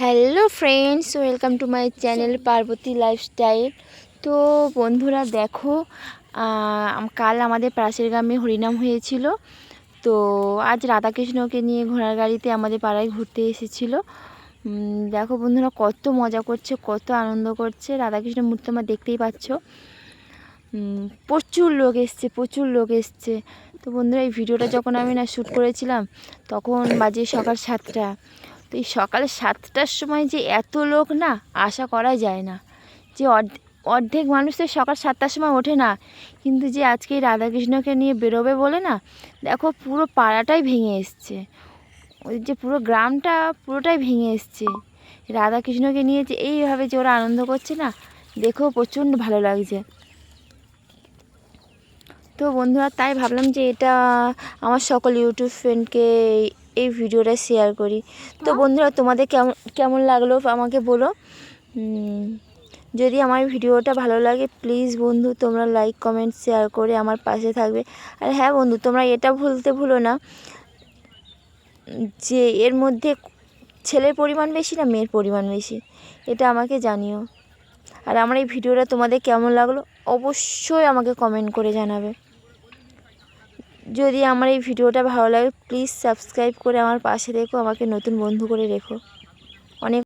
Hello friends welcome to my channel Parvati lifestyle তো, বন্ধুরা, দেখো কাল আমাদের পাশের গ্রামে হরিনাম হয়েছিল। তো, আজ রাধাকৃষ্ণকে নিয়ে ঘোড়ার গাড়িতে আমাদের পাড়ায় ঘুরতে এসেছিল। দেখো, বন্ধুরা, কত মজা করছে, কত আনন্দ করছে। রাধাকৃষ্ণ মূর্তি আমার দেখতেই পাচ্ছ। প্রচুর লোক এসছে, প্রচুর লোক এসছে। তো, বন্ধুরা, এই ভিডিওটা যখন আমি না শ্যুট করেছিলাম, তখন বাজে সকাল সাতটা। তো এই সকালে সাতটার সময় যে এত লোক না, আশা করা যায় না। যে অর্ধ- অর্ধেক মানুষ তো সকাল সাতটার সময় ওঠে না। কিন্তু যে আজকে রাধাকৃষ্ণকে নিয়ে বেরোবে বলে না, দেখো পুরো পাড়াটাই ভেঙে এসছে। ওই যে পুরো গ্রামটা পুরোটাই ভেঙে এসছে। রাধাকৃষ্ণকে নিয়ে যে এইভাবে যে ওরা আনন্দ করছে না, দেখেও প্রচণ্ড ভালো লাগছে। তো বন্ধুরা, তাই ভাবলাম যে এটা আমার সকল ইউটিউব ফ্রেন্ডকে এই ভিডিওটা শেয়ার করি। তো বন্ধুরা তোমাদের কেমন কেমন লাগল আমাকে বলো। যদি আমার ভিডিওটা ভালো লাগে প্লিজ বন্ধু তোমরা লাইক কমেন্ট শেয়ার করে আমার পাশে থাকবে। আর হ্যাঁ বন্ধু তোমরা এটা ভুলতে ভুলো না যে এর মধ্যে ছেলের পরিমাণ বেশি না মেয়ের পরিমাণ বেশি এটা আমাকে জানিও। আর আমার এই ভিডিওটা তোমাদের কেমন লাগল অবশ্যই আমাকে কমেন্ট করে জানাবে। যদি আমার এই ভিডিওটা ভালো লাগে প্লিজ সাবস্ক্রাইব করে আমার পাশে দেখো, আমাকে নতুন বন্ধু করে রেখো। অনেক